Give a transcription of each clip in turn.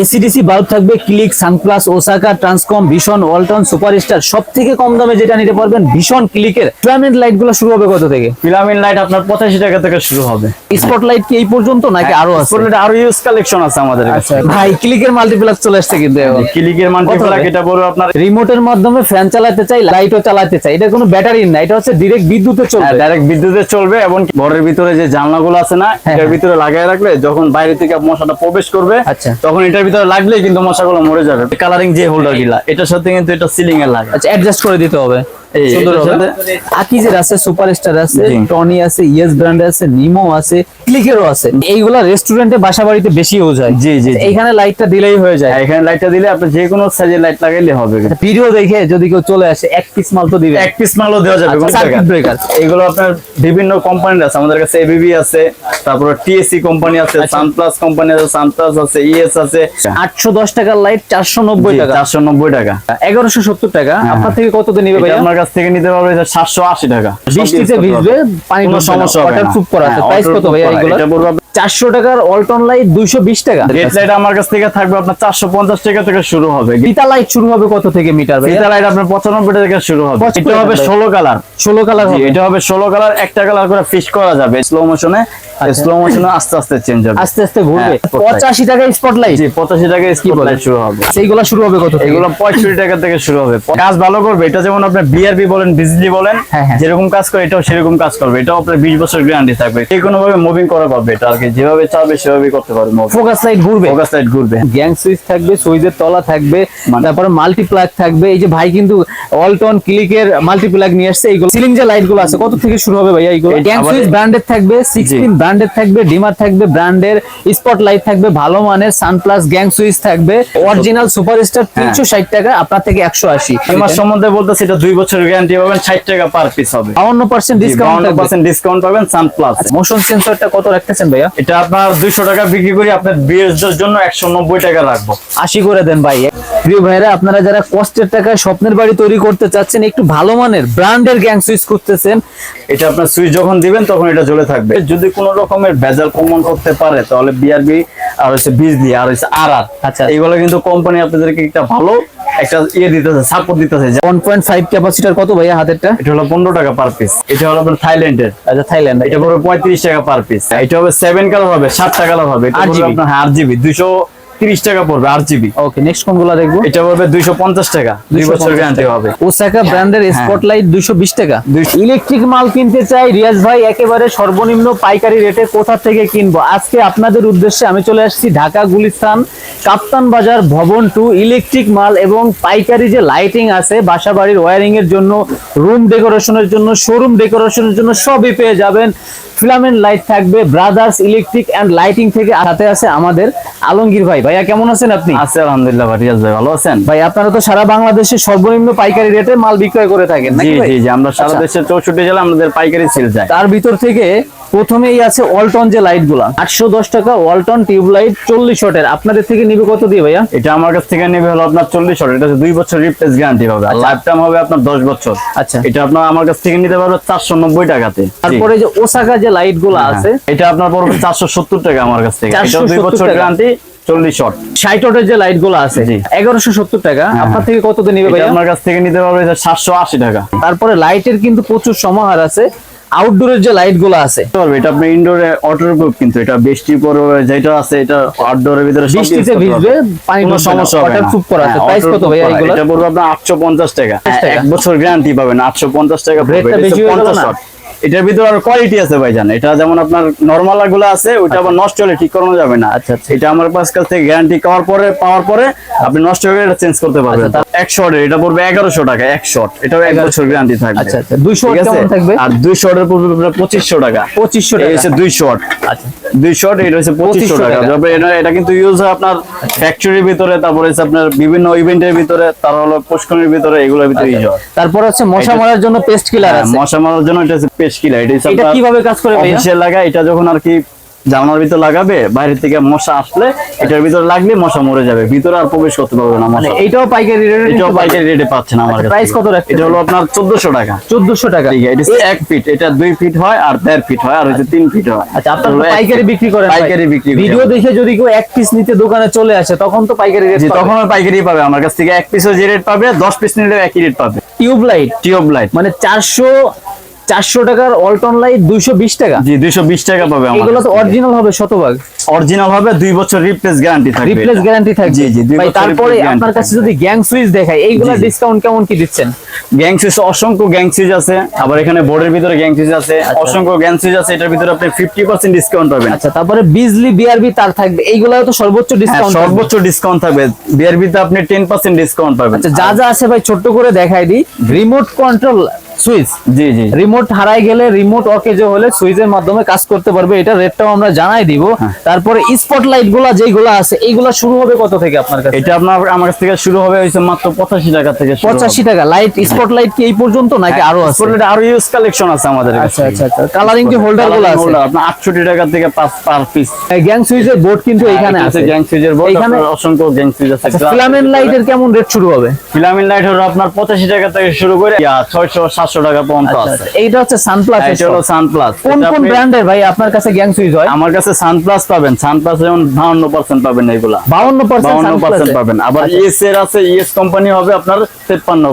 AC DC bulb থাকবে Click Sunplus Osaka Transcom Vision Walton Superstar সব থেকে কম দামে যেটা নিতে পারবেন ভীষণ ক্লিকের ফিলামেন্ট লাইটগুলো শুরু হবে কত থেকে? ফিলামিন লাইট আপনার পঁচাশি টাকা থেকে শুরু হবে। স্পট লাইট কি এই পর্যন্ত নাকি আরও আছে? আরও ইউজ কালেকশন আছে আমাদের কাছে ভাই ক্লিকের মাল্টিপ্লাক্স চলে আসছে কিন্তু ক্লিকের মাল্টিপ্লাক হবে? এটা বড় আপনার রিমোটের মাধ্যমে ফ্যান চালাতে চাই লাইটও চালাতে চাই এটা কোনো ব্যাটারি না এটা হচ্ছে ডিরেক্ট বিদ্যুতে চলবে। ডাইরেক্ট বিদ্যুতে চলবে এবং ঘরের ভিতরে যে জানলাগুলো আছে না হ্যাঁ, এটার হ্যাঁ। ভিতরে লাগাই রাখলে যখন বাইরে থেকে মশাটা প্রবেশ করবে আচ্ছা। তখন এটার ভিতরে লাগলেই কিন্তু মশাগুলো মরে যাবে। কালারিং যে হোল্ডারগুলা, এটার সাথে কিন্তু এটা সিলিং এ লাগে। আচ্ছা অ্যাডজাস্ট করে দিতে হবে। সুন্দর হবে আকিজের আছে সুপারস্টার আছে টনি আছে ইয়েস ব্র্যান্ড আছে নিমো আছে ক্লিকেরও আছে। এইগুলা রেস্টুরেন্টে বাসা বাড়িতে বেশি ইউজ হয়। জি, জি, জি। লাইটটা দিলেই হয়ে যায়। এখানে লাইটটা দিলে আপনি যে কোনো সাইজের লাইট লাগাইলে হবে। ভিডিও দেখে যদি কেউ চলে আসে এক পিস মাল তো দিবে এক পিস মালও দেওয়া যাবে আচ্ছা, কোনো circuit জায়গায়। breaker। এগুলো আপনার বিভিন্ন কোম্পানির আছে। আমাদের কাছে এবিবি আছে তারপরে টিএসসি কোম্পানি আছে আচ্ছা। সানপ্লাস কোম্পানি আছে সানপ্লাস আছে ইএস আছে। আটশো দশ টাকার লাইট চারশো নব্বই টাকা। চারশো নব্বই টাকা। এগারোশো সত্তর টাকা। হ্যাঁ, আপনার থেকে কত নিবে ভাইয়া? আপনার কাছ থেকে নিতে পারবে সাতশো আশি টাকা। বৃষ্টিতে ভিজবে পানি কোনো সমস্যা হবে না। প্রুফ করা আছে। হ্যাঁ, প্রাইস কত এগুলো এটা পড়বে চারশো টাকার অল্টন লাইট দুইশো বিশ টাকা। রেড লাইট আমার কাছ থেকে থাকবে আপনার চারশো পঞ্চাশ টাকা থেকে শুরু হবে। গীতা লাইট শুরু হবে কত থেকে মিটার লাইট আপনার পঁচানব্বই টাকা শুরু হবে। এটা হবে ষোলো কালার ষোলো কালার এটা হবে ষোলো কালার একটা কালার করে ফিশ করা যাবে। স্লো মোশনে। স্লো মোশনে আস্তে আস্তে চেঞ্জ হবে। আস্তে আস্তে ঘুরবে। হ্যাঁ, পঁচাশি টাকা স্পট লাইট জি পঁচাশি টাকা শুরু হবে। সেইগুলো শুরু হবে কত এগুলো পঁয়ষট্টি টাকা থেকে শুরু হবে। কাজ ভালো করবে এটা যেমন আপনার বিআরবি বলেন বিজলি বলেন হ্যাঁ, হ্যাঁ। যেরকম কাজ করে এটাও সেরকম কাজ করবে। এটাও আপনার বিশ বছর গ্যারান্টি থাকবে। যে কোনো ভাবে মুভিং করা পারবে এটা আর কি যেভাবে চাবে সেভাবে করতে পারবে ফোকাস লাইট ঘুরবে। ফোকাস লাইট ঘুরবে। গ্যাং সুইচ থাকবে সুইচের তলা থাকবে মানে- তারপরে মাল্টিপ্লাগ থাকবে। এই যে ভাই কিন্তু অল্টন ক্লিকের মাল্টিপ্লাগ নিয়ে আসছে এইগুলো সিলিং যে লাইটগুলো আছে কত থেকে শুরু হবে ভাইয়া এইগুলো? গ্যাং সুইচ ব্র্যান্ডের থাকবে সিক্সটিন ব্র্যান্ডের থাকবে ডিমার থাকবে ব্র্যান্ডের স্পট লাইট থাকবে ভালো মানের সানপ্লাস গ্যাং সুইচ থাকবে। অরিজিনাল সুপারস্টার হ্যাঁ। তিনশো ষাট টাকা আপনার থেকে একশো আশি। আমার সম্বন্ধে বলতে সেটা দুই বছরের গ্যারান্টি পাবেন ষাট টাকা পার পিস হবে। বাউন্ন পার্সেন্ট ডিসকাউন্ট পার্সেন্ট ডিসকাউন্ট পাবেন সান প্লাস মোশন সেন্সরটা কত রাখতেছেন ভাইয়া? এটা আপনার দুইশো টাকা বিক্রি করি আপনার বিয়ের জন্য একশো নব্বই টাকা রাখব। আশি করে দেন ভাই। প্রিয় ভাইরা আপনারা যারা কষ্টের টাকায় স্বপ্নের বাড়ি তৈরি করতে চাচ্ছেন একটু ভালো মানের ব্র্যান্ডের গ্যাং সুইচ করতেছেন এটা আপনার সুইচ যখন দিবেন তখন এটা জ্বলে থাকবে। যদি কোনো রকমের ভেজাল কমন করতে পারে তাহলে বিআরবি আর হচ্ছে বিজলি আর হচ্ছে আর আর আচ্ছা। এইগুলো কিন্তু কোম্পানি আপনাদেরকে একটা ভালো একটা ইয়ে দিতেছে সাপোর্ট দিতেছে। যে ওয়ান পয়েন্ট ফাইভ ক্যাপাসিটার কত ভাইয়া হাতেরটা? এটা হলো পনেরো টাকা পার পিস এটা হলো আপনার থাইল্যান্ডের। আচ্ছা থাইল্যান্ড। এটা পড়বে পঁয়ত্রিশ টাকা পার পিস এটা হবে সেভেন কালার হবে সাতটা কালার হবে। এটা হলো আপনার হ্যাঁ, আট জিবি দুইশো তিরিশ টাকা পড়বে আট জিবি ওকে নেক্সট কোনগুলো দেখব? এটা পড়বে দুইশো পঞ্চাশ টাকা দুই বছর গ্যারান্টি হবে। ওসাকা ব্র্যান্ডের স্পটলাইট দুইশো বিশ টাকা। ইলেকট্রিক মাল কিনতে চাই রিয়াজ ভাই একেবারে সর্বনিম্ন পাইকারি রেটে কোথা থেকে কিনবো? আজকে আপনাদের উদ্দেশ্যে আমি চলে আসছি ঢাকা গুলিস্তান কাপ্তান বাজার ভবন টু ইলেকট্রিক মাল এবং পাইকারি যে লাইটিং আছে বাসা বাড়ির ওয়ারিং এর জন্য রুম ডেকোরেশনের জন্য শোরুম ডেকোরেশনের জন্য সবই পেয়ে যাবেন। ফিলামেন্ট লাইট থাকবে ব্রাদার্স ইলেকট্রিক অ্যান্ড লাইটিং থেকে সাথে আছে আমাদের আলমগীর ভাই। ভাইয়া কেমন আছেন আপনি? আছে আলহামদুলিল্লাহ ভাই রিয়াজ ভাই ভালো আছেন? ভাই আপনারা তো সারা বাংলাদেশে সর্বনিম্ন পাইকারি রেটে মাল বিক্রয় করে থাকেন জি জি জি আমরা সারা। দেশের চৌষট্টি জেলা আমাদের পাইকারি সেল যায়। তার ভিতর থেকে প্রথমেই আছে ওয়ালটন যে লাইটগুলা আটশো দশ টাকা ওয়ালটন টিউব লাইট চল্লিশ ওয়াটের আপনাদের থেকে নিবে কত দিয়ে ভাইয়া? এটা আমার কাছ থেকে নেবে হলো আপনার চল্লিশ শট এটা দুই বছর রিপ্লেস গ্যারান্টি হবে লাইফ টাইম হবে আপনার দশ বছর। আচ্ছা। এটা আপনার আমার কাছ থেকে নিতে পারবে চারশো নব্বই টাকাতে। তারপরে যে ওসাকা যে লাইটগুলো হ্যাঁ, আছে। এটা আপনার পড়বে চারশো সত্তর টাকা আমার কাছ থেকে। এটা দুই বছর। গ্যারান্টি চল্লিশ শট ষাট ওয়াটের যে লাইটগুলো আছে এগারোশো সত্তর টাকা। আপনার থেকে কত নিবে এটা ভাইয়া? কাছ থেকে নিতে পারবে সাতশো আশি টাকা। তারপরে লাইটের কিন্তু প্রচুর সমাহার আছে। আউটডোরের যে লাইটগুলো আছে। এটা আপনি ইনডোরে অটোর কিন্তু। এটা বৃষ্টি পড়বে যেটা আছে এটা আউটডোরের ভিতরে বৃষ্টিতে ভিজবে পানি কোনো সমস্যা হবে না। Waterproof করা আছে। হ্যাঁ, কত waterproof এগুলো? এটা পড়বে আপনার আটশো পঞ্চাশ টাকা। এক বছর গ্যারান্টি পাবেন। আটশো পঞ্চাশ টাকা পড়বে। Rate টা এটা বেশি হচ্ছে হয়ে গেল 50 না? এটার ভিতরে আর কোয়ালিটি আছে ভাইজান। এটা যেমন আপনার নর্মালগুলো আছে ওইটা আবার নষ্ট হলে ঠিক করানো যাবে না। আচ্ছা, আচ্ছা। এটা আমার কাছ থেকে গ্যারান্টি পাওয়ার পরে পাওয়ার পরে আপনি নষ্ট হয়ে এটা চেঞ্জ করতে পারবেন। আচ্ছা, এক শটের এটা পড়বে এগারোশো টাকা এক শট এটাও এক বছর গ্যারান্টি থাকবে। আচ্ছা, আচ্ছা। 200 ঠিক কেমন থাকবে? আর দুই শটের পড়বে আপনার পঁচিশশো টাকা। পঁচিশশো টাকা। হচ্ছে দুই শট আচ্ছা। দুই শট এটা হচ্ছে পঁচিশশো টাকা। তবে এটা কিন্তু ইউজ হয় আপনার ফ্যাক্টরির ভিতরে তারপরে হচ্ছে আপনার বিভিন্ন ইভেন্টের ভিতরে তার হলো পুষ্করণের ভিতরে এগুলোর ভিতরে ইউজ হয়। তারপর হচ্ছে মশা মারার জন্য পেস্ট কিলার হ্যাঁ, আছে। মশা মারার জন্য এটা হচ্ছে পেস্ট কিলার এটা এটা কীভাবে কাজ করে ভাইয়া? অফিসে লাগায় এটা যখন আর কি জানলার ভিতর লাগাবে বাইরে থেকে মশা আসলে এটার ভিতরে লাগলে মশা মরে যাবে ভিতরে আর প্রবেশ করতে পারবে না মানে মশা এইটাও পাইকারি রেটে এটাও পাইকারি রেটে পাচ্ছেন আমার আচ্ছা, কাছে। price কত? এটা হলো আপনার টাকা। টাকা। ঠিক আছে এটা এক ফিট এটা ফিট হয় আর দেড় ফিট হয় আর হচ্ছে তিন ফিট হয়। আচ্ছা আপনার পাইকারি বিক্রি করেন পাইকারি বিক্রি ভিডিও দেখে যদি কেউ এক পিস নিতে দোকানে চলে আসে তখন তো পাইকারি রেট তখন পাইকারি পাবে আমার কাছ থেকে এক পিসও যে রেট পাবে দশ পিস নিলে একই রেট পাবে। টিউব লাইট টিউব লাইট মানে চারশো চারশো টাকার অল্টন লাইট দুইশো বিশ টাকা। জি দুইশো বিশ টাকা পাবে এগুলো তো অরিজিনাল হবে শতভাগ। অরিজিনাল হবে দুই বছর রিপ্লেস গ্যারান্টি থাকবে রিপ্লেস গ্যারান্টি থাকবে। জি জি ভাই তারপরে আপনার কাছে যদি গ্যাং সুইচ দেখায় এইগুলা। ডিসকাউন্ট কেমন কি দিচ্ছেন? গ্যাং সুইচ অসংখ্য গ্যাং সুইচ আছে। আবার এখানে বোর্ডের ভিতরে গ্যাং সুইচ আছে। অসংখ্য গ্যাং সুইচ আছে এটার ভিতরে আপনি ফিফটি পার্সেন্ট ডিসকাউন্ট পাবেন। আচ্ছা তারপরে বিজলি বিআরবি তার থাকবে। এইগুলা তো সর্বোচ্চ হ্যাঁ, ডিসকাউন্ট সর্বোচ্চ ডিসকাউন্ট থাকবে। বিআরবিতে আপনি টেন পার্সেন্ট ডিসকাউন্ট পাবেন। আচ্ছা যা যা আছে ভাই ছোট্ট করে দেখাই দিই। Remote control switch? জি জি। রিমোট হারাই গেলে রিমোট অকেজো হলে সুইচের মাধ্যমে কাজ করতে পারবে এটা রেটটাও আমরা জানাই দিব। হ্যাঁ। তারপরে স্পট লাইটগুলা যেগুলো আছে এইগুলা শুরু হবে কত থেকে আপনার কাছে? এটা আপনার আমার কাছ থেকে শুরু হবে হইছে মাত্র পঁচাশি টাকা থেকে শুরু হবে। পঁচাশি টাকা। লাইট স্পট লাইট কি এই পর্যন্ত নাকি আরও আছে? Spotlight আরও ইউজ কালেকশন আছে আমাদের কাছে। আচ্ছা আচ্ছা আচ্ছা। কালারিং যে হোল্ডারগুলো আছে? আপনার আটষট্টি টাকা থেকে পাঁচ পার পিস গ্যাং সুইচের বোর্ড কিন্তু এখানে আছে। গ্যাং সুইচের বোর্ড এখানে অসংখ্য গ্যাং সুইচ আছে। আচ্ছা ফিলামেন্ট লাইটের কেমন রেট শুরু হবে? ফিলামেন্ট লাইট হলো আপনার পঁচাশি টাকা থেকে শুরু করে ছয়শো সাতশো টাকা পর্যন্ত আচ্ছা, আছে। আচ্ছা, এইটা হচ্ছে সানপ্লাস এটা হলো সানপ্লাস কোন কোন ব্র্যান্ডের ভাই? আপনার কাছে গ্যাং সুইচ হয়? আমার কাছে সানপ্লাস পাবেন। সানপ্লাস যেমন বাউন্ন পার্সেন্ট পাবেন এগুলা। বাউন্ন বাউন্ন পার্সেন্ট পার্সেন্ট পাবেন। আবার ইএস এর আছে ইএস কোম্পানি হবে আপনার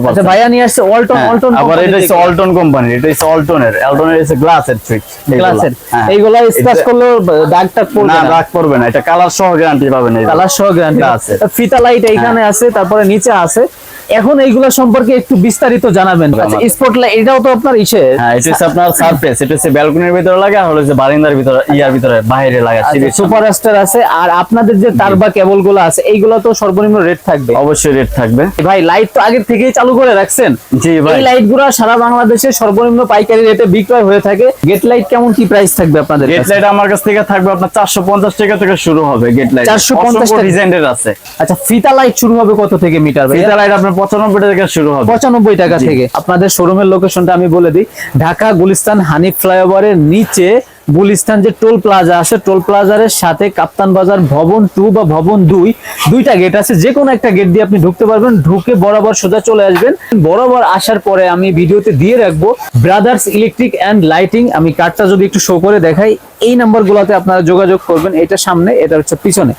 আচ্ছা ভাইয়া নিয়ে আসছে অল্টন অল্টন আবার এটা হচ্ছে অল্টন কোম্পানি এটা হচ্ছে অল্টনের অল্টনের হচ্ছে গ্লাসের সুইচ গ্লাসের এইগুলা স্ক্র্যাচ করলে দাগ টাগ পড়বে না রাগ করবে না। এটা কালার সহ গ্যারান্টি পাবেন এই কালার সহ গ্যারান্টি আছে। ফিতা লাইট এইখানে আছে তারপরে নিচে আছে। এখন এইগুলা সম্পর্কে একটু বিস্তারিত জানাবেন। আচ্ছা আমার- স্পট লাইট এটাও তো আপনার ইসে? হ্যাঁ এটা হচ্ছে আপনার সারফেস এটা হচ্ছে ব্যালকনির ভিতরে লাগে আর হচ্ছে বারান্দার ভিতরে ইয়ার ভিতরে বাইরে লাগে সুপার স্টার আছে আর আপনাদের যে তার বা কেবলগুলো আছে এইগুলা তো সর্বনিম্ন রেট থাকবে। অবশ্যই রেট থাকবে। ভাই লাইট তো আগের থেকেই চালু করে রাখছেন। জি ভাই। এই লাইটগুলো সারা বাংলাদেশে সর্বনিম্ন পাইকারি রেটে বিক্রয় হয়ে থাকে। গেট লাইট কেমন কি প্রাইস থাকবে আপনাদের গেট লাইট আমার কাছ থেকে থাকবে আপনার চারশো পঞ্চাশ টাকা থেকে শুরু হবে গেট লাইট 450 টাকা। ডিজাইনের আছে। আচ্ছা ফিতা লাইট শুরু হবে কত থেকে মিটার ভাই ফিতা লাইট আপনার পঁচানব্বই টাকা শুরু হবে। পঁচানব্বই টাকা থেকে। আপনাদের শোরুমের লোকেশনটা আমি বলে দিই। ঢাকা গুলিস্তান হানিফ ফ্লাইওভারের নিচে গুলিস্তান যে টোল প্লাজা আছে টোল প্লাজারের সাথে কাপ্তান বাজার ভবন টু বা ভবন দুই দুইটা গেট আছে। যে কোনো একটা গেট দিয়ে আপনি ঢুকতে পারবেন ঢুকে বরাবর সোজা চলে আসবেন। বরাবর আসার পরে আমি ভিডিওতে দিয়ে রাখব ব্রাদার্স ইলেকট্রিক অ্যান্ড লাইটিং। আমি কার্ডটা যদি একটু শো করে দেখাই এই নাম্বারগুলোতে আপনারা যোগাযোগ করবেন। এটা সামনে এটা হচ্ছে পিছনে।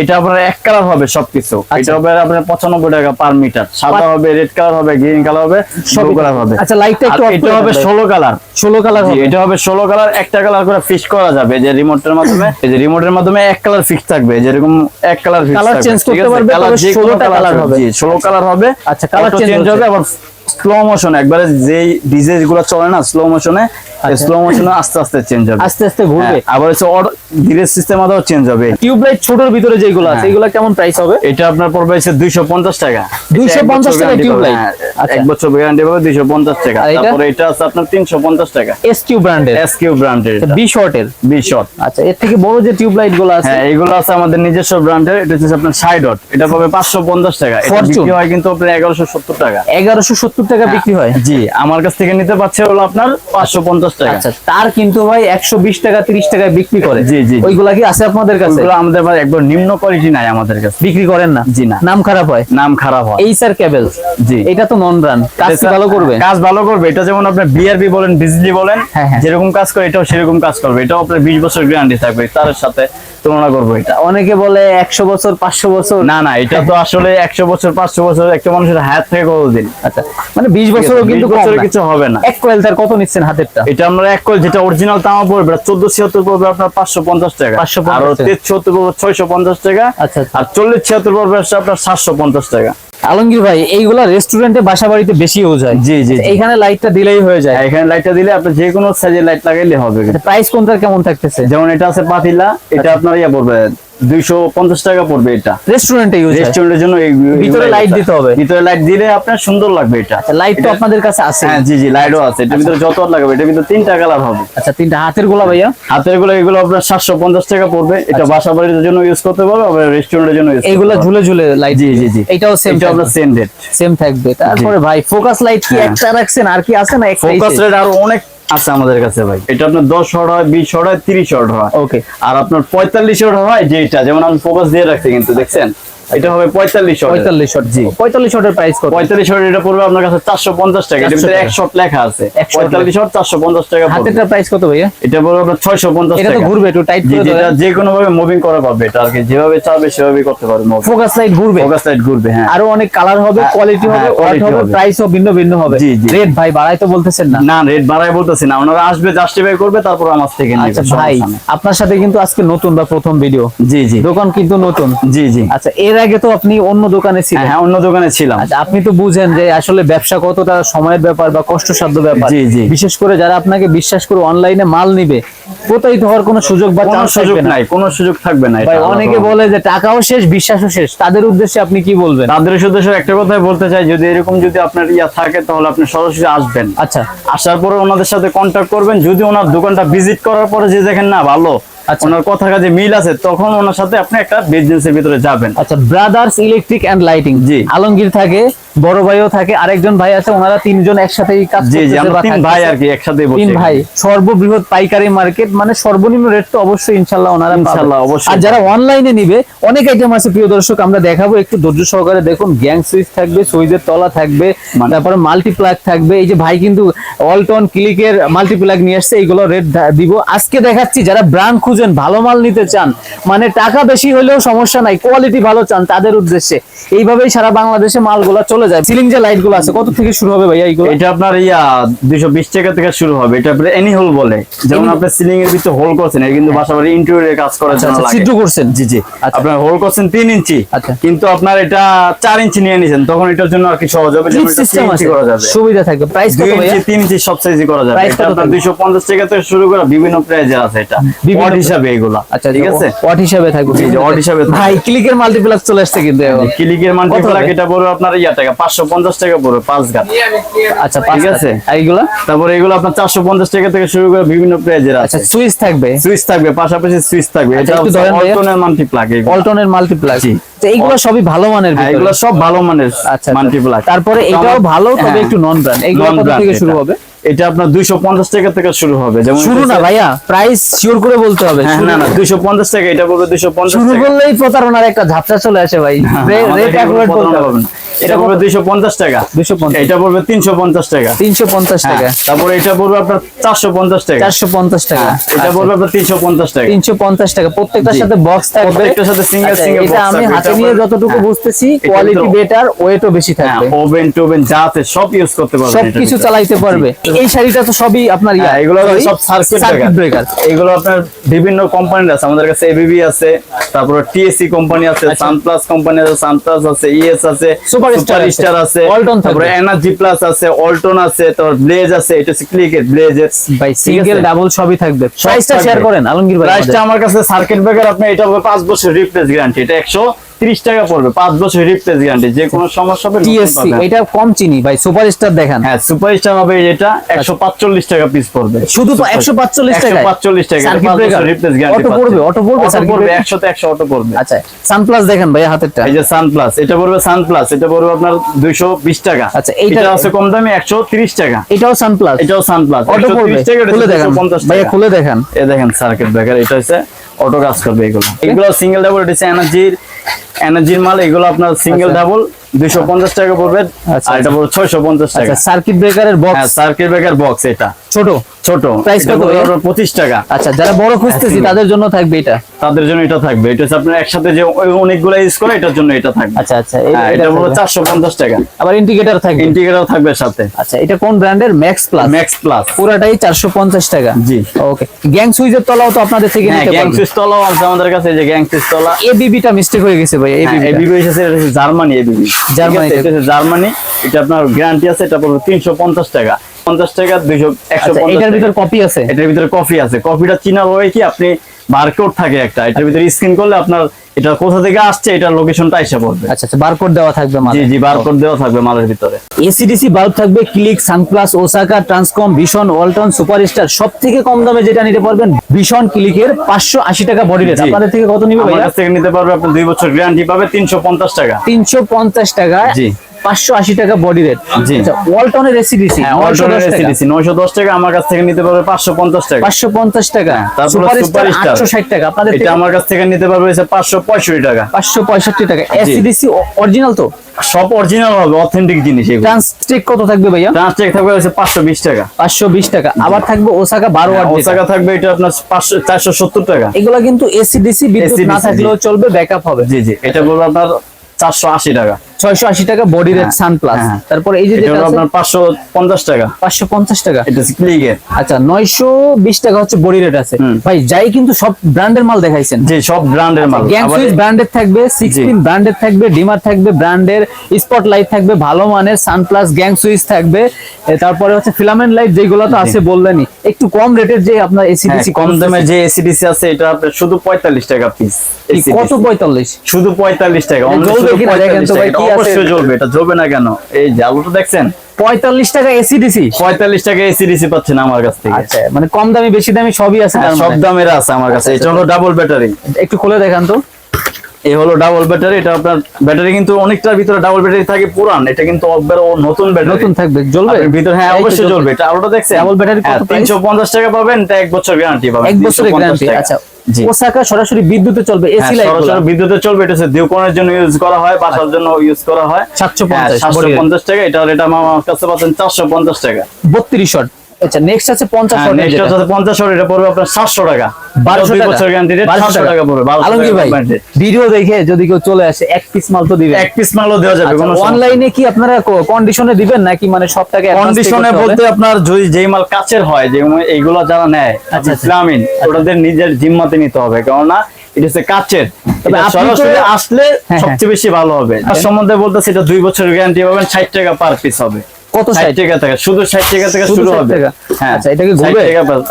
এটা আপনার এক কালার হবে সবকিছু। আচ্ছা। এটা হবে আপনার পঁচানব্বই টাকা পার মিটার সাদা হবে রেড কালার হবে গ্রিন কালার হবে সব কালার হবে। আচ্ছা লাইটটা একটু এটা হবে ষোলো কালার ষোলো কালার হবে। এটা হবে ষোলো কালার একটা কালার করে ফিক্স করা যাবে। যে রিমোটের মাধ্যমে এই যে রিমোটের মাধ্যমে এক কালার ফিক্স থাকবে। যেরকম এক কালার ফিক্স Colour change করতে পারবে, 16টা colour হবে। জি ষোলো কালার হবে। আচ্ছা, কালার চেঞ্জ হবে আবার স্লো মোশন একবারে যেই ডিজে গুলো চলে না স্লো মোশনে আচ্ছা। স্লো মোশনে আস্তে আস্তে চেঞ্জ হবে। আস্তে আস্তে ঘুরবে। হ্যাঁ, আবার হচ্ছে অড ধীরে সিস্টেম আদাও চেঞ্জ হবে। টিউবলাইট ছোটর ভিতরে যেগুলো আছে হ্যাঁ। এগুলো কেমন প্রাইস হবে? এটা আপনার পড়বে হচ্ছে দুইশো পঞ্চাশ টাকা। 250 টাকা? আচ্ছা আচ্ছা। এক বছর গ্যারান্টি পাবে দুইশো পঞ্চাশ টাকা। আর এটা? তারপরে এটা আছে আপনার তিনশো পঞ্চাশ টাকা। এস কিউ ব্র্যান্ডের এস কিউ ব্র্যান্ডের বি শর্টের বি শর্ট আচ্ছা এর থেকে বড় যে টিউবলাইটগুলো আছে? হ্যাঁ এইগুলো আছে আমাদের নিজস্ব ব্র্যান্ডের এটা হচ্ছে আপনার সাইডট এটা পাবে পাঁচশো পঞ্চাশ টাকা। এটা? বিক্রি হয় কিন্তু আপনার এগারোশো সত্তর টাকা। এগারোশো সত্তর টাকা বিক্রি হয়। জি আমার কাছ থেকে নিতে পারছে হলো আপনার পাঁচশো পঞ্চাশ টাকা। আচ্ছা তার কিন্তু ভাই একশো বিশ টাকা তিরিশ টাকায় বিক্রি করে। জি, জি, জি। ওইগুলা কি আছে আপনাদের কাছে? আমাদের একবার নিম্ন কোয়ালিটি নাই আমাদের কাছে। বিক্রি করেন না? জি না। নাম খারাপ হয়? নাম খারাপ হয়। এই স্যার কেবল জি। এটা তো নন ব্রান্ড কাজ ভালো করবে? কাজ ভালো করবে। এটা যেমন আপনার বিআরবি বলেন বিজলি বলেন হ্যাঁ, হ্যাঁ। যেরকম কাজ করে এটাও সেরকম কাজ করবে। এটাও আপনার বিশ বছর গ্যারান্টি থাকবে। তার সাথে তুলনা করব এটা। অনেকে বলে একশো বছর পাঁচশো বছর। না না এটা তো আসলে একশো বছর পাঁচশো বছর একটা মানুষের হাত থেকে কতদিন? আচ্ছা। মানে বিশ বছরও কিন্তু। কিছু হবে না। এক কয়েল তার কত নিচ্ছেন হাতেরটা? এটা আমরা এক কল যেটা অরিজিনাল তামা পড়বে চোদ্দ ছিয়াত্তর পড়বে আপনার পাঁচশো পঞ্চাশ টাকা। 550 আর টাকা। তেইশ ছিয়াত্তর পড়বে ছয়শো পঞ্চাশ টাকা। আচ্ছা, আচ্ছা। আর চল্লিশ ছিয়াত্তর পড়বে হচ্ছে আপনার সাতশো পঞ্চাশ টাকা। আলমগীর ভাই এইগুলা রেস্টুরেন্টে বাসা বাড়িতে বেশি ইউজ হয়। জি, জি, এখানে লাইটটা দিলেই হয়ে যায়। আর এখানে লাইটটা দিলে আপনি যে কোনো সাইজের লাইট লাগাইলে হবে। প্রাইস কোনটার কেমন থাকতেছে? যেমন এটা আছে পাতিলা এটা আচ্ছা। আপনার ইয়া পড়বে দুইশো পঞ্চাশ টাকা পড়বে এটা। রেস্টুরেন্টে ইউজ রেস্টুরেন্টের জন্য ভিতরে লাইটটা। দিতে হবে। ভিতরে লাইট দিলে আপনার সুন্দর লাগবে এটা। লাইট তো আপনাদের কাছে আছে। হ্যাঁ জি জি লাইটও আছে। এটার ভিতরে যত লাগাবে এটার ভিতরে তিনটা কালার হবে। আচ্ছা তিনটা হাতের গোলা ভাইয়া। হাতেরগুলো এগুলো আপনার সাতশো পঞ্চাশ টাকা পড়বে। এটা বাসা বাড়ির জন্য ইউজ করতে পারবে আবার রেস্টুরেন্টের জন্য এইগুলা পারবে। ঝুলে ঝুলে লাইট জি জি জি। এটাও সেম এটা আপনার সেম রেট সেম থাকবে। তারপরে ভাই ফোকাস লাইট কি হ্যাঁ। একটা রাখছেন? আর কি আছে না ফোকাস রেট আরও অনেক আছে আমাদের কাছে ভাই। এটা আপনার দশ শট হয় বিশ শট হয় তিরিশ শট হয়। ওকে আর আপনার পঁয়তাল্লিশ শট হয় যেটা যেমন আমি ফোকাস দিয়ে রাখছি কিন্তু দেখছেন? এটা হবে পঁয়তাল্লিশ শট পঁয়তাল্লিশ শট জি। পঁয়তাল্লিশ শটের প্রাইস কত? পঁয়তাল্লিশ শট এটা পড়বে আপনার কাছে চারশো পঞ্চাশ টাকা। এটার 400 ভিতরে টাকা। এক শট লেখা আছে। 100 পঁয়তাল্লিশ শট চারশো পঞ্চাশ টাকা পড়বে। হাতেরটা প্রাইস কত ভাইয়া? এটা পড়বে আপনার এটা তো ঘুরবে একটু টাইট করে ধরেন। যে কোনো ভাবে মুভিং করা পাবে এটা আর কি। যেভাবে চাবে সেভাবে করতে পারবে ফোকাস লাইট ঘুরবে। ফোকাস লাইট ঘুরবে হ্যাঁ। আরও অনেক কালার হবে হ্যাঁ, কোয়ালিটি হবে হ্যাঁ, ওয়াট হবে হবে। প্রাইসও ভিন্ন ভিন্ন হবে। রেট ভাই বাড়াই তো বলতেছেন না। না রেট বাড়াই বলতেছি না। ওনারা আসবে জাস্টিফাই করবে তারপর আমার থেকে নেবে আচ্ছা ভাই আপনার সাথে কিন্তু আজকে নতুন বা প্রথম ভিডিও জি জি। দোকান কিন্তু নতুন। জি জি। আচ্ছা এর আগে তো আপনি অন্য দোকানে ছিলেন। হ্যাঁ অন্য দোকানে ছিলাম। আচ্ছা আপনি তো বুঝেন যে আসলে ব্যবসা কতটা সময়ের ব্যাপার বা কষ্টসাধ্য ব্যাপার। বিশেষ করে যারা আপনাকে বিশ্বাস করে অনলাইনে মাল নিবে প্রতারিত হওয়ার কোনো সুযোগ বা চান্স সুযোগ নাই কোনো সুযোগ থাকবে না ভাই অনেকে বলে যে টাকাও শেষ বিশ্বাসও শেষ। তাদের উদ্দেশ্যে আপনি কি বলবেন? তাদের উদ্দেশ্যে একটা কথাই বলতে চাই যদি এরকম যদি আপনার ইয়া থাকে তাহলে আপনি সরাসরি আসবেন। আচ্ছা। আসার পরে ওনাদের সাথে কন্ট্যাক্ট করবেন। যদি ওনার দোকানটা ভিজিট করার পরে যে দেখেন না ভালো। আচ্ছা। ওনার কথা কাজে মিল আছে তখন ওনার সাথে আপনি একটা বিজনেসের ভিতরে যাবেন। আচ্ছা ব্রাদার্স ইলেকট্রিক এন্ড লাইটিং জি। আলমগীর থাকে বড় ভাইও থাকে আরেকজন ভাই আছে ওনারা তিনজন কাজ তিন ভাই আর কি একসাথে তিন ভাই সর্ববৃহৎ পাইকারি মার্কেট মানে সর্বনিম্ন রেট তো অবশ্যই ইনশাল্লাহ ওনারা ইনশাল্লাহ, অবশ্যই। আর যারা অনলাইনে নিবে অনেক আইটেম আছে প্রিয় দর্শক আমরা দেখাবো একটু ধৈর্য সহকারে দেখুন গ্যাং সুইচ থাকবে সুইচের তলা থাকবে মানে- তারপরে মাল্টিপ্লাগ থাকবে এই যে ভাই কিন্তু অল্টন ক্লিকের মাল্টিপ্লাগ নিয়ে আসছে এইগুলো রেট দিব। আজকে দেখাচ্ছি যারা ব্র্যান্ড খুঁজেন ভালো মাল নিতে চান মানে টাকা বেশি হলেও সমস্যা নাই কোয়ালিটি ভালো চান তাদের উদ্দেশ্যে। এইভাবেই সারা বাংলাদেশে মালগুলো চলে যায়? সিলিং যে লাইটগুলো আছে কত থেকে শুরু হবে ভাইয়া এইগুলো? এটা আপনার ইয়া দুইশো বিশ টাকা থেকে শুরু হবে। এটা আপনার এনি হোল বলে। যেমন আপনি সিলিং এর ভিতরে হোল করছেন এটা কিন্তু বাসা বাড়ি ইন্টেরিয়র কাজ করার আচ্ছা, জন্য আচ্ছা, লাগে। ছিদ্র করছেন? জি জি। আচ্ছা। আপনার হোল করছেন তিন ইঞ্চি। আচ্ছা। কিন্তু আপনার এটা চার ইঞ্চি নিয়ে নিছেন তখন এটার জন্য আর কি সহজ হবে যেমন এটা সিস্টেম ইঞ্চি আছে। করা যাবে। সুবিধা থাকবে। প্রাইস কত ভাইয়া? তিন ইঞ্চি সব সাইজই করা যাবে। এটা আপনার থাকবে? দুইশো পঞ্চাশ টাকা থেকে শুরু করে বিভিন্ন প্রাইজের আছে এটা। ওয়াট হিসাবে এগুলা। আচ্ছা ঠিক আছে? ওয়াট হিসাবে থাকবে। জি, watt হিসাবে ভাই ক্লিকের মাল্টিপ্লাক্স চলে আসছে কিন্তু ক্লিকের হবে? এটা পড়বে আপনার ইয়া টাকা। পাঁচশো পঞ্চাশ টাকা পড়বে পাঁচ গাছ আচ্ছা ঠিক আছে। তারপরে এগুলো আপনার চারশো পঞ্চাশ টাকা থেকে শুরু করে বিভিন্ন প্রাইজের আচ্ছা সুইচ থাকবে? সুইচ থাকবে পাশাপাশি সুইচ থাকবে। আচ্ছা, এটা অল্টনের অল্টনের এইগুলো সবই ভালো মানের হ্যাঁ এগুলো সব ভালো মানের আচ্ছা তারপরে এটাও ভালো তবে একটু নন ব্র্যান্ড এইগুলো কত থেকে শুরু হবে? এটা আপনার দুইশো পঞ্চাশ টাকা থেকে শুরু হবে। যেমন শুরু না ভাইয়া প্রাইস শিওর করে বলতে হবে হ্যাঁ না না দুইশো পঞ্চাশ টাকা এটা পড়বে দুইশো পঞ্চাশ শুরু করলেই প্রতারণার একটা ঝাপসা চলে আসে ভাই। রেট হবে। এটা পড়বে দুইশো পঞ্চাশ টাকা। 250 এটা পড়বে তিনশো পঞ্চাশ টাকা। 350 হ্যাঁ, টাকা। তারপরে এটা পড়বে আপনার চারশো পঞ্চাশ টাকা। 450 টাকা। হ্যাঁ, এটা আচ্ছা। পড়বে আপনার তিনশো পঞ্চাশ টাকা। 350 টাকা। প্রত্যেকটার সাথে বক্স থাকবে। প্রত্যেকটার সাথে single আচ্ছা, single এটা আমি হাতে নিয়ে যতটুকু বুঝতেছি কোয়ালিটি বেটার ওয়েটও বেশি থাকবে। ওভেন টোভেন যা আছে সব ইউজ করতে এটার সবকিছু। চালাইতে পারবে। এই শাড়িটা তো সবই আপনার ইয়া হ্যাঁ, এগুলো সব সার্কিট ব্রেকার এগুলো আপনার বিভিন্ন কোম্পানির আছে আমাদের কাছে এবিবি আছে তারপরে টিএসসি কোম্পানি আছে। সানপ্লাস কোম্পানি আছে সানপ্লাস আছে ইএস আছে আছে, স্টার আছে। তারপরে এনার্জি প্লাস আছে অল্টন আছে তারপর ব্লেজ আছে এটা হচ্ছে ভাই সিঙ্গেল ডাবল সবই থাকবে। প্রাইসটা শেয়ার করেন আলমগীর ভাই প্রাইসটা আমার কাছে সার্কিট ব্রেকার আপনি এটা হবে পাঁচ বছর রিপ্লেস গ্যারান্টি এটা একশো তিরিশ টাকা পড়বে পাঁচ বছর রিপ্লেস গ্যারান্টি যে কোনো সমস্যা হবে টিএসসি এটা কম চিনি ভাই সুপারস্টার দেখান। হ্যাঁ সুপার স্টার হবে এটা একশো পাঁচচল্লিশ টাকা পিস পড়বে। শুধু একশো পাঁচচল্লিশ টাকা পাঁচচল্লিশ টাকা circuit breaker replace guarantee auto পড়বে অটো পড়বে সার্কিট পড়বে ব্রেকার একশোতে একশো অটো পড়বে। আচ্ছা সানপ্লাস দেখেন ভাই হাতেরটা। এই যে সানপ্লাস এটা পড়বে সানপ্লাস এটা পড়বে আপনার দুইশো বিশ টাকা। আচ্ছা, এটা আছে কম দামি একশো তিরিশ টাকা। এটাও সানপ্লাস এটাও সানপ্লাস অটো পড়বে? খুলে দেখান। টাকা। খুলে দেখান। এ দেখেন সার্কিট ব্রেকার এটা হচ্ছে অটো কাজ করবে এগুলো। এগুলো সিঙ্গেল ডাবল এটা হচ্ছে এনার্জির এনার্জির মাল এগুলো আপনার সিঙ্গেল আচ্ছা। ডাবল দুইশো পঞ্চাশ টাকা পড়বে আচ্ছা, আর এটা পড়বে ছয়শো পঞ্চাশ টাকা। আচ্ছা সার্কিট ব্রেকারের বক্স হ্যাঁ সার্কিট ব্রেকার বক্স এটা। ছোট? ছোট। এটা কত পড়বে ভাইয়া? আপনার পঁচিশ টাকা। আচ্ছা যারা বড় খুঁজতেছি তাদের জন্য থাকবে এটা? তাদের জন্য এটা থাকবে। এটা হচ্ছে আপনার একসাথে যে অনেকগুলো ইউজ করে এটার জন্য এটা থাকবে। আচ্ছা আচ্ছা হ্যাঁ, এটা এটা পড়বে চারশো পঞ্চাশ টাকা। আবার ইন্ডিকেটর থাকবে? থাকবে সাথে। আচ্ছা এটা কোন ব্র্যান্ডের? ম্যাক্স প্লাস ম্যাক্স প্লাস পুরাটাই চারশো পঞ্চাশ টাকা। জি। ওকে। গ্যাং সুইচের তলাও তো আপনাদের থেকে হ্যাঁ গ্যাং পারবে। সিস্টলাও আছে আমাদের কাছে যে গ্যাং সিস্টলা এবিবিটা মিস্টেক হয়ে গেছে ভাই এবিবি এবিবি এসেছে এটা। হচ্ছে জার্মানি এবিবি জার্মানি। এটা হচ্ছে জার্মানি এটা আপনার গ্যারান্টি আছে এটা পড়বে তিনশো পঞ্চাশ টাকা। পঞ্চাশ টাকা দুইশো একশো আচ্ছা এটার ভিতর টাকা। কপি আছে? এটার ভিতরে আছে। চিনা হয় কি আপনি বারকোড থাকে একটা। এটার ভিতরে স্ক্রিন করলে আপনার এটা কোথা থেকে আসছে এটার লোকেশনটা এসে পড়বে। আচ্ছা আচ্ছা বারকোড দেওয়া থাকবে জি মানে জি বারকোড দেওয়া থাকবে মালের ভিতরে। এসিডিসি বাল্ব থাকবে Click Sunplus Osaka Transcom Vision Walton Superstar সব থেকে কম দামে যেটা নিতে পারবেন ভিশন ক্লিকের পাঁচশো আশি টাকা বডি রেট জি। আপনাদের থেকে কত নিবে ভাই আমাদের থেকে নিতে পারবে আপনি 2 বছর গ্যারান্টি পাবে তিনশো পঞ্চাশ টাকা। তিনশো পঞ্চাশ টাকা জি। পাঁচশো আশি টাকা বডি রেট। ওয়ালটনের এসিডিসি হ্যাঁ অল্টারনেট এসিডিসি 910 টাকা। আমার কাছ থেকে নিতে পারবে 550 টাকা। পাঁচশো পঞ্চাশ টাকা। তারপরে সুপার আটশো ষাট টাকা। আপনাদের এটা আমার কাছ থেকে নিতে পারবে হচ্ছে 565 টাকা। পাঁচশো পঁয়ষট্টি টাকা। এসিডিসি অরিজিনাল তো? সব অরিজিনাল হবে অথেন্টিক জিনিস এগুলো। ট্রান্সটেক কত থাকবে ভাইয়া? ট্রান্সটেক থাকবে হচ্ছে 520 টাকা। পাঁচশো বিশ টাকা। আবার থাকবে ওসাকা বারো ওয়াট যেটা। ওসাকা থাকবে এটা আপনার 500 470 টাকা। এগুলা কিন্তু এসিডিসি বিদ্যুৎ না থাকলেও চলবে ব্যাকআপ হবে। জি জি। এটা বলব আপনার 480 টাকা। ছয়শো আশি টাকা বডি রেট হ্যাঁ, সান প্লাস হ্যাঁ। তারপর এই যে আপনার 550 টাকা। পাঁচশো পঞ্চাশ টাকা। এটা ক্লিকের আচ্ছা নয়শো বিশ টাকা হচ্ছে বডি রেট আছে। ভাই যাই কিন্তু সব ব্র্যান্ডের মাল দেখাইছেন। জি সব ব্র্যান্ডের মাল। ব্র্যান্ডের থাকবে সিক্সটিন ব্র্যান্ডের থাকবে ডিমার থাকবে ব্র্যান্ডের স্পট লাইট থাকবে ভালো মানের সানপ্লাস গ্যাং সুইচ থাকবে। তারপরে হচ্ছে ফিলামেন্ট লাইট যেগুলো তো আছে বললেনই। একটু কম রেটের যে আপনার হ্যাঁ, এসিডিসি কম দামে যে এসিডিসি আছে এটা আপনার শুধু 45 টাকা পিস কত পঁয়তাল্লিশ? শুধু 45 টাকা কিনা দেখেন তো ভাই, আছে। অবশ্যই? জ্বলবে এটা জ্বলবে না কেন? এই যে আলুটা দেখছেন? পঁয়তাল্লিশ টাকা এসিডিসি 45 টাকা এসিডিসি পাচ্ছেন আমার কাছ থেকে। আচ্ছা মানে কম দামি বেশি দামি সবই আছে হ্যাঁ, সব মানে। দামের আছে আমার কাছে। এটা হলো ডাবল ব্যাটারি একটু খুলে দেখান তো। এই হলো ডাবল ব্যাটারি এটা আপনার ব্যাটারি কিন্তু অনেকটার ভিতরে ডাবল ব্যাটারি থাকে পুরান। এটা কিন্তু একবার নতুন ব্যাটারি নতুন থাকবে জ্বলবে? ভিতরে হ্যাঁ অবশ্যই জ্বলবে। এটা আলোটা দেখছেন? Double battery কত price? তিনশো পঞ্চাশ টাকা পাবেন এটা এক বছর গ্যারান্টি পাবেন এক বছরের গ্যারান্টি আচ্ছা। ওসাকা সরাসরি বিদ্যুতে চলবে হ্যাঁ, এসি লাইট সরাসরি বিদ্যুতে চলবে এটা হচ্ছে দেওকোনের জন্য ইউজ করা হয় বাসার জন্য ইউজ করা হয়। 750 সাতশো body rate। পঞ্চাশ টাকা এটা এটা আমার কাছে পাচ্ছেন চারশো পঞ্চাশ টাকা। বত্রিশ শট। আচ্ছা নেক্সট আছে পঞ্চাশ হ্যাঁ, এটা পড়বে আপনার সাতশো টাকা। বারোশো দুই টাকা। বছর গ্যারান্টি রেট বারোশো সাতশো টাকা। পড়বে আলমগীর ভাই। ভিডিও দেখে যদি কেউ চলে আসে এক পিস মাল তো দিবে। এক পিস মালও দেওয়া যাবে কোনো অনলাইনে কি আপনারা কন্ডিশনে দিবেন নাকি? মানে সব টাকা কন্ডিশনে বলতে আপনার যদি যেই মাল কাচের হয় যে এইগুলো যারা নেয় আচ্ছা, আচ্ছা। ইসলামিন ওটাদের নিজের জিম্মাতে নিতে হবে কেননা এটা হচ্ছে কাচের সরাসরি আসলে হ্যাঁ, সবচেয়ে বেশি ভালো হবে। তার সম্বন্ধে বলতে সেটা দুই বছরের গ্যারান্টি পাবেন ষাট টাকা পার পিস হবে। কত 60 টাকা থেকে শুধু ষাট টাকা থেকে শুরু হবে। হ্যাঁ। আচ্ছা, এটা কি ঘুরবে?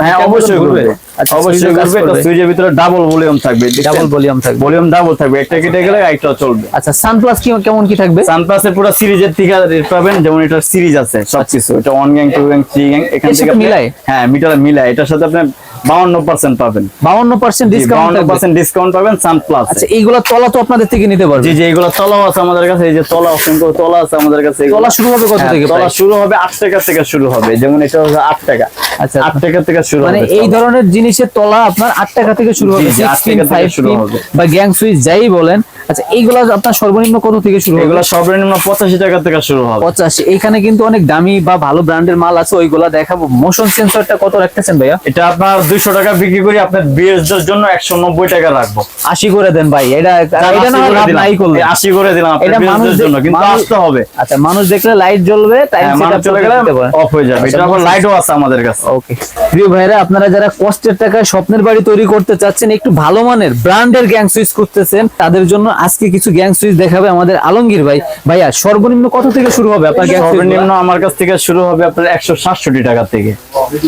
হ্যাঁ অবশ্যই ঘুরবে? আচ্ছা, অবশ্যই ঘুরবে। এটা। সুইচের ভিতরে ডাবল ভলিউম থাকবে ডাবল ভলিউম থাকবে। ভলিউম ডাবল থাকবে। একটা কেটে গেলে চলবে। আচ্ছা সানপ্লাস কি কেমন কি থাকবে? সানপ্লাসের পুরো সিরিজের রেট পাবেন যেমন এটার সিরিজ আছে সবকিছু। এটা one gang two gang three gang এখান থেকে মিলায়? হ্যাঁ মিটার মিলায়। এটার সাথে আপনি বাউন্ন পার্সেন্ট পাবেন। বাউন্ন পার্সেন্ট ডিসকাউন্ট বাউন্ন পার্সেন্ট ডিসকাউন্ট পাবেন সানপ্লাস আচ্ছা এইগুলা তলা তো আপনাদের থেকে নিতে পারবে। জি জি এগুলো তলাও আছে আমাদের কাছে। এই যে তলা অসংখ্য তলা আছে আমাদের কাছে। তলা শুরু হবে কত হ্যাঁ, থেকে তলা? শুরু হবে আট টাকা থেকে শুরু হবে। যেমন এটা হচ্ছে আট টাকা। আচ্ছা, আট টাকা থেকে শুরু মানে এই ধরনের জিনিসের তলা আপনার আট টাকা থেকে শুরু হবে আট 16, টাকা থেকে শুরু হবে। বা গ্যাং সুইচ যাই বলেন আচ্ছা এইগুলা আপনার সর্বনিম্ন কত থেকে শুরু এগুলো সর্বনিম্ন পঁচাশি টাকা থেকে শুরু হবে। পঁচাশি। এইখানে কিন্তু অনেক দামি বা ভালো ব্র্যান্ডের মাল আছে ওইগুলা দেখাবো। মোশন সেন্সরটা কত রাখতেছেন ভাইয়া? এটা আপনার দুইশো টাকা বিক্রি করি আপনার বিএসদের জন্য একশো নব্বই টাকা রাখব। আশি করে দেন ভাই এটা এটা না নাই করলে। আশি করে দিলাম এটা আপনার মানুষ জন্য কিন্তু আসতে হবে। আচ্ছা মানুষ দেখলে লাইট জ্বলবে টাইম হ্যাঁ, চলে গেলে অফ হয়ে যাবে। আচ্ছা, এটা আবার লাইটও আছে আমাদের কাছে। ওকে প্রিয় ভাইরা আপনারা যারা কষ্টের টাকায় স্বপ্নের বাড়ি তৈরি করতে চাচ্ছেন একটু ভালো মানের ব্র্যান্ডের গ্যাং সুইচ করতেছেন তাদের জন্য আজকে কিছু গ্যাং সুইচ দেখাবে আমাদের আলমগীর ভাই। ভাইয়া সর্বনিম্ন কত থেকে শুরু হবে আপনার গ্যাং সর্বনিম্ন আমার কাছ থেকে শুরু হবে আপনার একশো সাতষট্টি টাকা থেকে।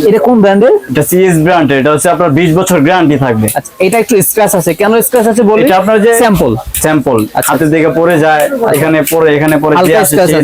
এটা কোন ব্র্যান্ডের এটা সিএস ব্র্যান্ড এটা হচ্ছে আপনার বিশ বছর গ্যারান্টি থাকবে। আচ্ছা এটা একটু স্ক্র্যাচ আছে। কেন স্ক্র্যাচ আছে বলি এটা আপনার যে স্যাম্পল স্যাম্পল হাতের দিকে পড়ে যায় এখানে পড়ে এখানে পড়ে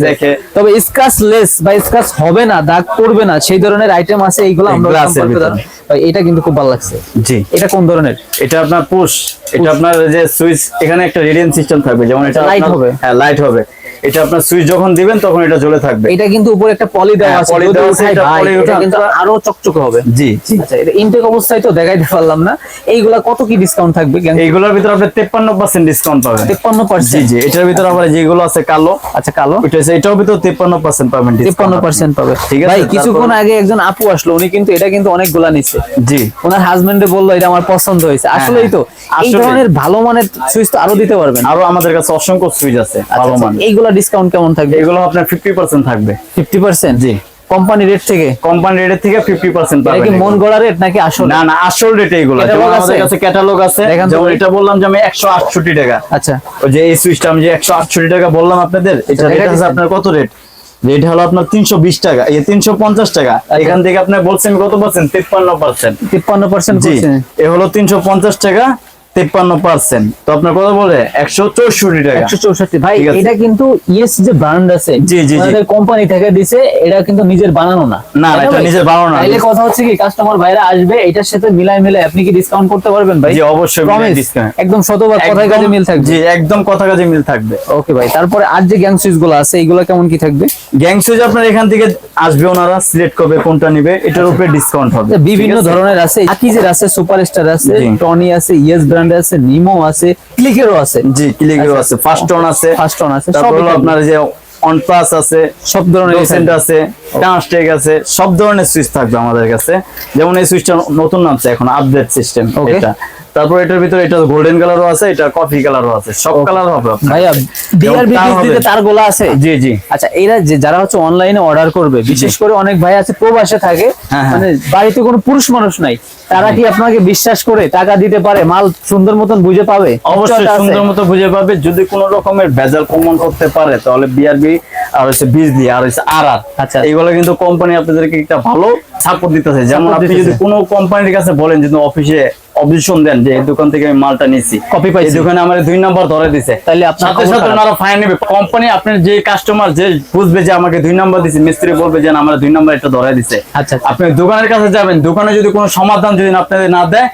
দেখে। তবে স্ক্র্যাচ লেস বা স্ক্র্যাচ হবে না দাগ পড়বে না সেই ধরনের আইটেম আছে এইগুলো আমরা সম্পর্কে। ভাই, এটা কিন্তু খুব ভালো লাগছে। জি। এটা কোন ধরনের? এটা আপনার পুশ এটা আপনার যে সুইচ এখানে একটা রেডিয়েন্ট সিস্টেম থাকবে যেমন এটা লাইট হবে। হ্যাঁ লাইট হবে। এটা আপনার সুইচ যখন দিবেন তখন এটা জ্বলে থাকবে। এটা কিন্তু উপরে একটা পলি দেওয়া হ্যাঁ, আছে। রোদে দেওয়া আছে, এটা poly এটা কিন্তু আরও চকচকে হবে। জি। আচ্ছা এটা ইনটেক অবস্থায় তো দেখাইতে পারলাম না। এইগুলা কত কি ডিসকাউন্ট থাকবে এইগুলোর ভিতরে আপনি তেপ্পান্ন পার্সেন্ট ডিসকাউন্ট পাবেন। তেপ্পান্ন জি জি এটার ভিতরে আবার যেগুলো আছে কালো আচ্ছা কালো? ওইটা হচ্ছে এটার ভিতরে তেপ্পান্ন পার্সেন্ট পাবেন discount তেপ্পান্ন আপনি। পাবে। ঠিক আছে, ভাই কিছুক্ষণ আগে একজন আপু আসলো উনি কিন্তু এটা কিন্তু অনেকগুলা নিচ্ছে জি। ওনার হাজবেন্ডে বলল এটা আমার পছন্দ হয়েছে। আসলেই তো এই হ্যাঁ, ধরনের ভালো মানের সুইচ তো আরও দিতে পারবেন। আরও আমাদের কাছে অসংখ্য সুইচ আছে আচ্ছা, ভালো আচ্ছা, মান এইগুলা ডিসকাউন্ট কেমন থাকবে? এগুলো আপনার ফিফটি পার্সেন্ট থাকবে। ফিফটি পার্সেন্ট জি। কোম্পানি রেট থেকে? কোম্পানি রেটের থেকে ফিফটি পার্সেন্ট এটা পাবেন কি মন গড়া রেট নাকি আসল না না আসল রেট এইগুলো আমাদের কাছে ক্যাটালগ আছে। যেমন এটা বললাম যে আমি একশো আটষট্টি টাকা। আচ্ছা। ওই যে এই সুইচটা আমি যে একশো আটষট্টি টাকা বললাম আপনাদের এটা রেট আছে আপনার কত রেট রেট হলো আপনার তিনশো বিশ টাকা। এই তিনশো পঞ্চাশ টাকা আচ্ছা। এখান থেকে আপনি বলছেন কত পার্সেন্ট? তিপ্পান্ন পার্সেন্ট। তিপ্পান্ন পার্সেন্ট জি। এ হলো তিনশো পঞ্চাশ টাকা তেপ্পান্ন পার্সেন্ট। তো আপনার কত বলে? একশো চৌষট্টি টাকা। একশো চৌষট্টি। ভাই এটা কিন্তু ইয়েস যে ব্র্যান্ড আছে জি, জি, জি। কোম্পানি থেকে দিছে এটা কিন্তু নিজের বানানো না। না, এটা নিজের বানানো না। কথা হচ্ছে কি কাস্টমার ভাইরা আসবে এটার সাথে মিলাই মিলাই আপনি কি ডিসকাউন্ট করতে পারবেন ভাই? জি অবশ্যই ডিসকাউন্ট একদম শতভাগ কথায় কাজে মিল থাকবে। জি একদম কথা কাজে মিল থাকবে। ওকে ভাই তারপরে আর যে গ্যাং সুইচগুলো আছে এগুলো কেমন কি থাকবে? গ্যাং সুইচ আপনার এখান থেকে আসবে ওনারা সিলেক্ট করবে কোনটা নিবে এটার উপরে ডিসকাউন্ট হবে আচ্ছা, বিভিন্ন? ধরনের আছে আকিজের আছে সুপারস্টার আছে টনি আছে ইয়েস ব্র্যান্ড আছে নিমো আছে ক্লিকেরও আছে জি ক্লিকেরও আছে ফার্স্ট অন আছে ফার্স্ট অন আছে তারপর। আপনার যে অন প্লাস আছে সব ধরনের ডোসেন্ট আছে ট্রান্সটেক আছে সব ধরনের সুইচ থাকবে আমাদের কাছে যেমন এই সুইচটা নতুন নামছে এখন আপডেট সিস্টেম. এটা তারপর এটার ভিতরে এটা গোল্ডেন কালারও আছে এটা কফি কালারও আছে। সব কালার হবে। ভাইয়া বিআরবি তার দিতে তার গোলা আছে? জি জি। আচ্ছা এরা যে যারা হচ্ছে অনলাইনে অর্ডার করবে বিশেষ করে অনেক ভাই আছে প্রবাসে থাকে হ্যাঁ, হ্যাঁ। মানে বাড়িতে কোনো পুরুষ মানুষ নাই তারা কি আপনাকে বিশ্বাস করে টাকা দিতে পারে মাল সুন্দর মতন বুঝে পাবে? অবশ্যই সুন্দর মতো বুঝে পাবে। যদি কোনো রকমের ভেজাল কমন করতে পারে তাহলে বিআরবি আর হচ্ছে বিজলি আর হচ্ছে আর আর আচ্ছা। এইগুলো কিন্তু কোম্পানি আপনাদেরকে একটা ভালো সাপোর্ট দিতেছে। যেমন আপনি যদি কোনো কোম্পানির কাছে বলেন যে অফিসে অবজেকশন দেন যে এই দোকান থেকে আমি মালটা নিছি কপি পাইছি। এই দোকানে আমার দুই নাম্বার ধরে দিছে তাহলে আপনার সাথে সাথে। ওনারা ফাইন নেবে কোম্পানি আপনার যে কাস্টমার যে বুঝবে যে আমাকে দুই নাম্বার দিছে মিস্ত্রি বলবে যে না, আমার দুই নাম্বার এটা ধরে দিছে আচ্ছা, আচ্ছা। আপনি দোকানের কাছে যাবেন দোকানে যদি কোনো সমাধান যদি আপনাদের না দেয়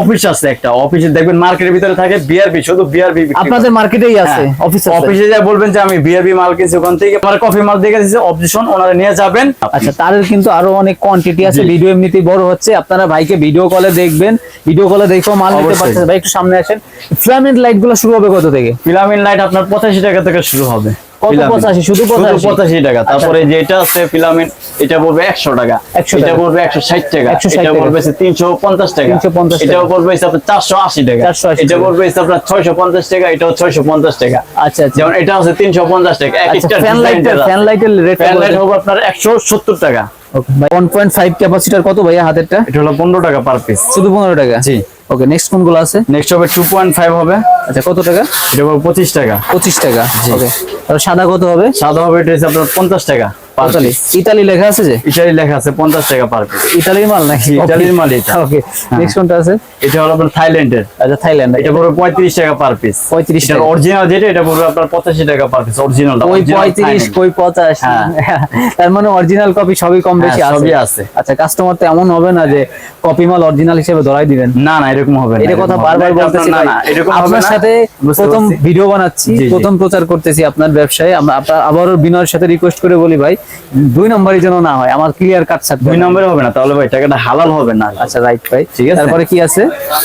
অফিস আছে একটা অফিসে দেখবেন মার্কেটের ভিতরে থাকে বিআরবি শুধু বিআরবি আপনাদের মার্কেটেই আছে হ্যাঁ, অফিস অফিসে যা বলবেন যে আমি বিআরবি মাল কিনছি ওখান থেকে আমার কফি মাল দেখে দিচ্ছে অপশন ওনারা নিয়ে যাবেন। আচ্ছা তাদের কিন্তু আরও অনেক কোয়ান্টিটি আছে। ভিডিও এমনিতেই বড় হচ্ছে আপনারা ভাইকে ভিডিও কলে দেখবেন ভিডিও কলে দেখেও মাল নিতে পারছেন ভাই একটু সামনে আসেন। ফিলামেন্ট লাইটগুলো শুরু হবে কত থেকে? ফিলামিন লাইট আপনার পঁচাশি টাকা থেকে শুরু হবে। কত 85? শুধু 85? টাকা। তারপরে যেটা আছে ফিলামিন এটা পড়বে টাকা। এটা পড়বে একশো ষাট টাকা। 160 এটা পড়বে তিনশো পঞ্চাশ টাকা। 350 টাকা। এটাও পড়বে আপনার চারশো আশি টাকা। 480 এটা পড়বে আপনার ছয়শো পঞ্চাশ টাকা এটাও ছয়শো পঞ্চাশ টাকা। আচ্ছা আচ্ছা। যেমন এটা আছে তিনশো পঞ্চাশ টাকা। এক আচ্ছা একটা ফ্যান লাইটের ফ্যান লাইটের রেট ফ্যান লাইট হবে আপনার একশো সত্তর টাকা। ওকে পয়েন্ট 1.5 ক্যাপাসিটার কত ভাইয়া হাতেরটা? এটা হলো পনেরো টাকা পার পিস শুধু 15 টাকা? জি। ওকে নেক্সট কোনগুলো আছে? নেক্সট হবে টু পয়েন্ট ফাইভ হবে। আচ্ছা কত টাকা? এটা হবে পঁচিশ টাকা। 25 টাকা। ওকে আর সাদা কত হবে? সাদা হবে এটা হচ্ছে আপনার পঞ্চাশ টাকা। পার ইতালি লেখা আছে যে? ইটালি লেখা আছে পঞ্চাশ টাকা পার পিস ইতালির মাল নাকি? ইতালির মাল এটা। ওকে নেক্সট কোনটা আছে? এটা হলো আপনার থাইল্যান্ডের। আচ্ছা থাইল্যান্ড। এটা টাকা পার পিস 35 টাকা। অরিজিনাল যেটা এটা পড়বে আপনার পঁচাশি টাকা পার পিস অরিজিনাল কই 35 কই 50 হ্যাঁ। তার মানে অরিজিনাল কপি সবই কম বেশি হ্যাঁ, আছে। সবই আছে। আচ্ছা কাস্টমার তো এমন হবে না যে কপি মাল অরিজিনাল হিসেবে ধরাই দিবেন। না না এরকম হবে না এটা কথা বারবার বলতেছি না না এরকম আপনার সাথে প্রথম ভিডিও বানাচ্ছি। প্রথম প্রচার করতেছি আপনার ব্যবসায়। আমরা আপনার বিনয়ের সাথে রিকোয়েস্ট করে বলি ভাই দুই নম্বরই যেন না হয় আমার ক্লিয়ার কাট থাকবে দুই নম্বরে হবে না তাহলে ভাই টাকাটা হালাল হবে না। আচ্ছা রাইট ভাই ঠিক আছে। তারপরে কি আছে?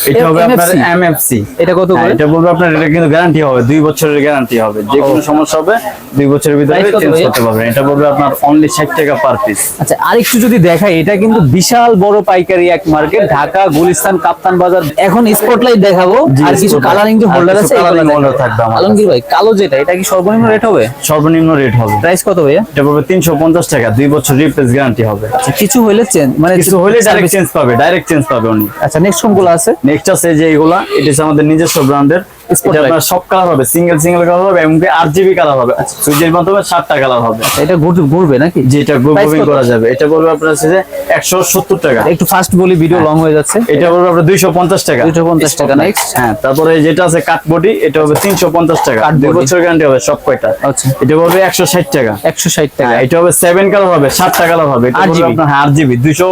এটা হবে আপনার এমএফসি এটা কত করে? এটা বলবে আপনার এটা কিন্তু গ্যারান্টি হবে দুই বছরের গ্যারান্টি হবে। যে কোনো সমস্যা হবে দুই বছরের ভিতরে চেঞ্জ করতে পারবেন। এটা বলবে আপনার অনলি ষাট টাকা পার পিস আচ্ছা আরেকটু যদি দেখাই এটা কিন্তু বিশাল বড় পাইকারি এক মার্কেট ঢাকা গুলিস্তান কাপ্তান বাজার। এখন স্পটলাইট দেখাবো আর কিছু কালারিং যে আর হোল্ডার আছে holder দেখাবো। থাকবে আমার আলমগীর ভাই কালো যেটা এটা কি সর্বনিম্ন রেট হবে? সর্বনিম্ন রেট হবে। প্রাইস কত ভাইয়া? এটা পড়বে তিনশো পঞ্চাশ টাকা দুই বছর রিপ্লেস গ্যারান্টি হবে। আচ্ছা কিছু হলে চেঞ্জ মানে কিছু হলে ডাইরেক্ট চেঞ্জ পাবে ডাইরেক্ট চেঞ্জ পাবে উনি। আচ্ছা নেক্সট কোনগুলো আছে? নেক্সট আছে যে এগুলা এটা আমাদের নিজস্ব ব্র্যান্ডের সব কালার হবে সিঙ্গেল সিঙ্গেল কালার হবে এবং আট জিবি কালার হবে। সুইচের মাধ্যমে সাতটা কালার হবে। এটা ঘুরবে নাকি? যেটা গ্রুপ Price বুকিং কত? করা যাবে। এটা বলবে আপনার হচ্ছে যে একশো সত্তর টাকা। একটু ফাস্ট বলি ভিডিও লং হয়ে যাচ্ছে। এটা বলবে আপনার দুইশো পঞ্চাশ টাকা। 250 টাকা, Spotlight। হ্যাঁ তারপরে যেটা আছে কাটবডি এটা হবে তিনশো পঞ্চাশ টাকা। দুই বছর গ্যারান্টি হবে সব কয়টা। আচ্ছা। এটা বলবে একশো ষাট টাকা। একশো ষাট টাকা। হ্যাঁ, এটা হবে সেভেন কালার হবে সাতটা কালার হবে। এটা বলবে আপনার হ্যাঁ আট জিবি দুইশো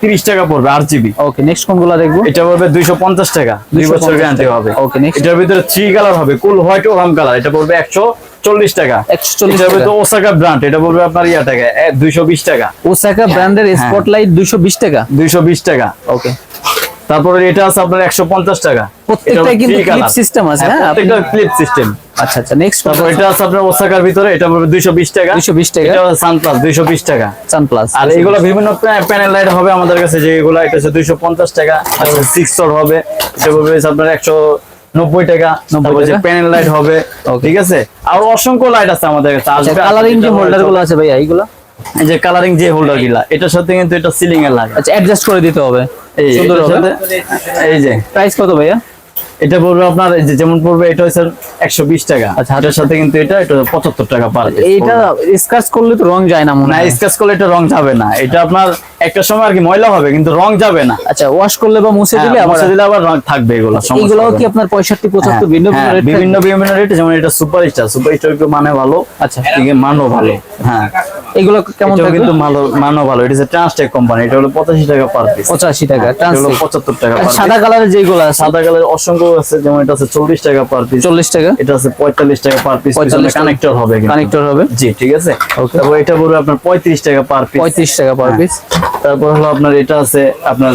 তিরিশ টাকা পড়বে 8 জিবি ওকে নেক্সট কোনগুলো দেখব? এটা পড়বে দুইশো পঞ্চাশ টাকা। দুই বছর গ্যারান্টি হবে। ওকে নেক্সট এটার ভিতরে থ্রি কালার হবে কুল হোয়াইট ও হাম কালার এটা পড়বে একশো চল্লিশ টাকা। 140 এটার ভিতরে টাকা। ওসাকা ব্র্যান্ড এটা পড়বে আপনার ইয়া টাকা দুইশো বিশ টাকা। ওসাকা ব্র্যান্ডের। স্পটলাইট দুইশো বিশ টাকা। দুইশো বিশ টাকা। ওকে তারপরে এটা আছে আপনার একশো পঞ্চাশ টাকা। প্রত্যেকটাই এটা কিন্তু color। system আছে, হ্যাঁ, প্রত্যেকটা ক্লিপ সিস্টেম আচ্ছা আচ্ছা নেক্সট তারপর এটা আছে আপনার ওসাকার ভিতরে এটা পড়বে দুইশো বিশ টাকা। 220 টাকা। এটা সানপ্লাস দুইশো বিশ টাকা। সান প্লাস আর এগুলো বিভিন্ন প্যানেল লাইট হবে আমাদের কাছে যে এগুলো এটা হচ্ছে দুইশো পঞ্চাশ টাকা সিক্স হবে। এটা পড়বে আপনার একশো নব্বই টাকা। 90 তারপর যে। প্যানেল লাইট হবে ঠিক আছে? আর অসংখ্য লাইট আছে আমাদের কাছে আচ্ছা কালারিং যে হোল্ডারগুলো আছে ভাইয়া এইগুলো? এই যে কালারিং যে হোল্ডারগুলা এটার সাথে কিন্তু এটা সিলিং এর লাগে। আচ্ছা অ্যাডজাস্ট করে দিতে হবে। সুন্দর হবে। এই যে। প্রাইস কত ভাইয়া? এটা পড়বে আপনার যেমন পড়বে এটা হচ্ছে একশো বিশ টাকা। আচ্ছা, এটার সাথে কিন্তু এটা এটা পঁচাত্তর টাকা পার এইটা স্কাচ করলে তো রং যায় না মনে হয়। স্কাচ করলে এটা রং যাবে না। এটা আপনার একটা সময় আর কি ময়লা হবে কিন্তু রং যাবে না। আচ্ছা ওয়াশ করলে বা মুছে দিলে হ্যাঁ, মুছে দিলে আবার রং থাকবে এগুলো হবে। কি আপনার পঁয়ষট্টি পঁচাত্তর হ্যাঁ, ভিন্ন ভিন্ন হ্যাঁ, বিভিন্ন বিভিন্ন রেট যেমন এটা সুপার স্টার সুপার স্টার একটু মানে ভালো আচ্ছা। এদিকে মানও ভালো হ্যাঁ। এগুলো কেমন থাকবে? কিন্তু ভালো মানও ভালো এটা ট্রান্সটেক কোম্পানি এটা হলো পঁচাশি টাকা পার পিস পঁচাশি টাকা এটা হলো ট্রান্সলেট পঁচাত্তর টাকা per সাদা piece। কালারের যেগুলো আছে? সাদা কালার অসংখ্য আছে যেমন এটা আছে চল্লিশ টাকা পার পিস চল্লিশ টাকা? এটা আছে পঁয়তাল্লিশ টাকা পার পিস 45 টাকা। কানেক্টর হবে কানেক্টর হবে? জি ঠিক আছে. তারপর এটা পড়বে আপনার পঁয়ত্রিশ টাকা পার পিস পঁয়ত্রিশ টাকা পার পিস তারপর হলো আপনার এটা আছে আপনার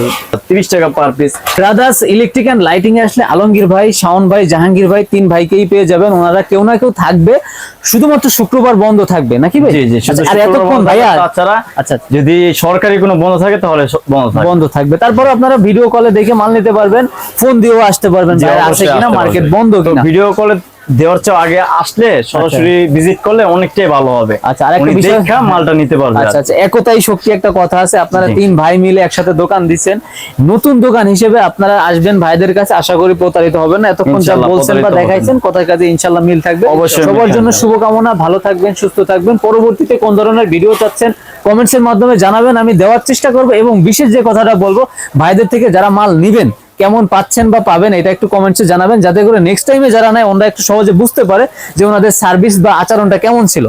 তিরিশ টাকা per piece brothers electric and lighting আসলে আলমগীর ভাই শাওন ভাই জাহাঙ্গীর ভাই তিন ভাইকেই পেয়ে যাবেন। ওনারা কেউ না কেউ থাকবে। শুধুমাত্র শুক্রবার বন্ধ থাকবে নাকি ভাই? আচ্ছা, আর এতক্ষণ ভাইয়া তাছাড়া আচ্ছা যদি সরকারি কোনো বন্ধ থাকে তাহলে বন্ধ থাকে বন্ধ থাকবে। তারপরে আপনারা ভিডিও কলে দেখে মাল নিতে পারবেন ফোন দিয়েও আসতে পারবেন আছে কিনা মার্কেট বন্ধ কিনা। ভিডিও কলে দেওয়ার চেয়ে আগে আসলে সরাসরি ভিজিট করলে অনেকটাই ভালো হবে। আচ্ছা, আর একটা বিষয়- মালটা নিতে পারবে আচ্ছা আচ্ছা একতাই শক্তি একটা কথা আছে। আপনারা তিন ভাই মিলে একসাথে দোকান দিচ্ছেন। নতুন দোকান হিসেবে আপনারা আসবেন ভাইদের কাছে আশা করি প্রতারিত হবেন না। এতক্ষণ যা বলছেন বা দেখাইছেন কথার কাছে ইনশাল্লাহ মিল থাকবে। সবার জন্য শুভকামনা ভালো থাকবেন সুস্থ থাকবেন। পরবর্তীতে কোন ধরনের ভিডিও চাচ্ছেন কমেন্টস এর মাধ্যমে জানাবেন। আমি দেওয়ার চেষ্টা করব এবং বিশেষ যে কথাটা বলব ভাইদের থেকে যারা মাল নিবেন কেমন পাচ্ছেন বা পাবেন, এটা একটু কমেন্টসে জানাবেন। যাতে করে নেক্সট টাইমে যারা নেয় ওনারা একটু সহজে বুঝতে পারে যে ওনাদের সার্ভিস বা আচরণটা কেমন ছিল।